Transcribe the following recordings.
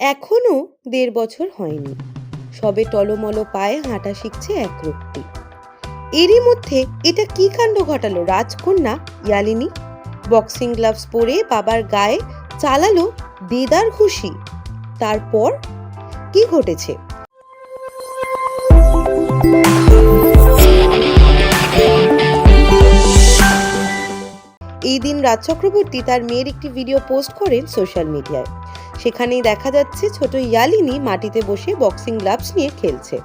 এখনও দেড় বছর হয়নি। সবে টলমলো পায়ে হাঁটা শিখছে এক রূপটি এরই মধ্যে এটা কি কাণ্ড ঘটালো রাজকন্যা ইয়ালিনী? বক্সিং গ্লাভস পরে বাবার গায়ে চালালো দেদার খুশি তারপর কি ঘটেছে? এই দিন রাজ চক্রবর্তী তার মেয়ের একটি ভিডিও পোস্ট করেন সোশ্যাল মিডিয়ায়। সেখানেই দেখা যাচ্ছে ছোট ইয়ালিনী মাটিতে বসে বক্সিং গ্লাভস নিয়ে খেলছে।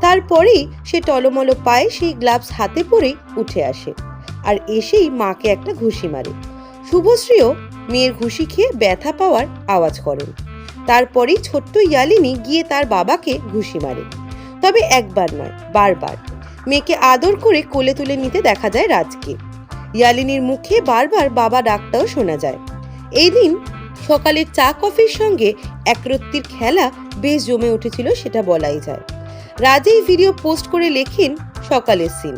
তারপরেই সে টলমলো পায়ে সেই গ্লাভস হাতে পরেই উঠে আসে আর এসেই মাকে একটা ঘুষি মারে। শুভশ্রীও মেয়ের ঘুষি খেয়ে ব্যথা পাওয়ার আওয়াজ করেন। তারপরেই ছোট্ট ইয়ালিনী গিয়ে তার বাবাকে ঘুষি মারে। তবে একবার নয়, বারবার। মেয়েকে আদর করে কোলে তুলে নিতে দেখা যায় রাজকে। ইয়ালিনীর মুখে বারবার বাবা ডাকটাও শোনা যায়। এই দিন সকালের চা কফির সঙ্গে একরত্তির খেলা বেশ জমে উঠেছিল, সেটা বলাই যায়। রাজেই ভিডিও পোস্ট করে লেখেন সকালের সিন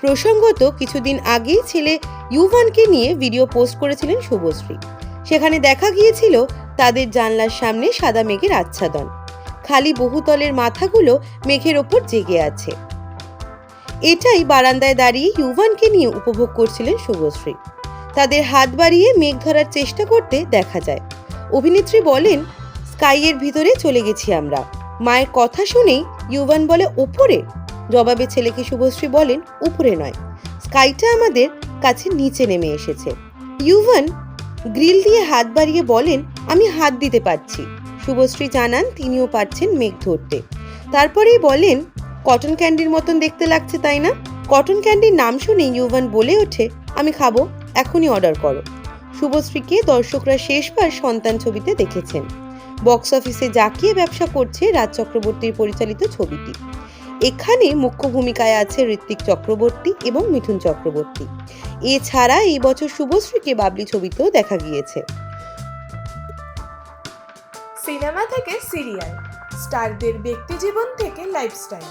প্রসঙ্গত, কিছুদিন আগেই ছেলে ইউভানকে নিয়ে ভিডিও পোস্ট করেছিলেন শুভশ্রী। সেখানে দেখা গিয়েছিল তাদের জানলার সামনে সাদা মেঘের আচ্ছাদন। খালি বহুতলের মাথাগুলো মেঘের ওপর জেগে আছে। এটাই বারান্দায় দাঁড়িয়ে ইউভানকে নিয়ে উপভোগ করছিলেন শুভশ্রী। তাদের হাত বাড়িয়ে মেঘ ধরার চেষ্টা করতে দেখা যায়। অভিনেত্রী বলেন স্কাইয়ের ভিতরে চলে গেছি আমরা। মায়ের কথা শুনেই ইউভান বলে ওপরে জবাবে ছেলেকে শুভশ্রী বলেন, উপরে নয়। স্কাইটা আমাদের কাছে নিচে নেমে এসেছে। ইউভান গ্রিল দিয়ে হাত বাড়িয়ে বলেন, আমি হাত দিতে পারছি। শুভশ্রী জানান, তিনিও পারছেন মেঘ ধরতে। তারপরেই বলেন, কটন ক্যান্ডির মতন দেখতে লাগছে, তাই না? কটন ক্যান্ডির নাম শুনে ইউভান বলে ওঠে, আমি খাব, এখনই অর্ডার করো। শুভশ্রীকে দর্শকরা শেষবার সন্তান ছবিতে দেখেছেন। বক্স অফিসে জাকিয়ে ব্যবসা করছে রাজ চক্রবর্তীর পরিচালিত ছবিটি। এখানে মুখ্য ভূমিকায় আছে ঋত্বিক চক্রবর্তী এবং মিঠুন চক্রবর্তী। এছাড়া এই বছর শুভশ্রীকে বাবলি ছবিতেও দেখা গিয়েছে। সিনেমা থেকে সিরিয়াল, স্টারদের ব্যক্তিজীবন থেকে লাইফস্টাইল।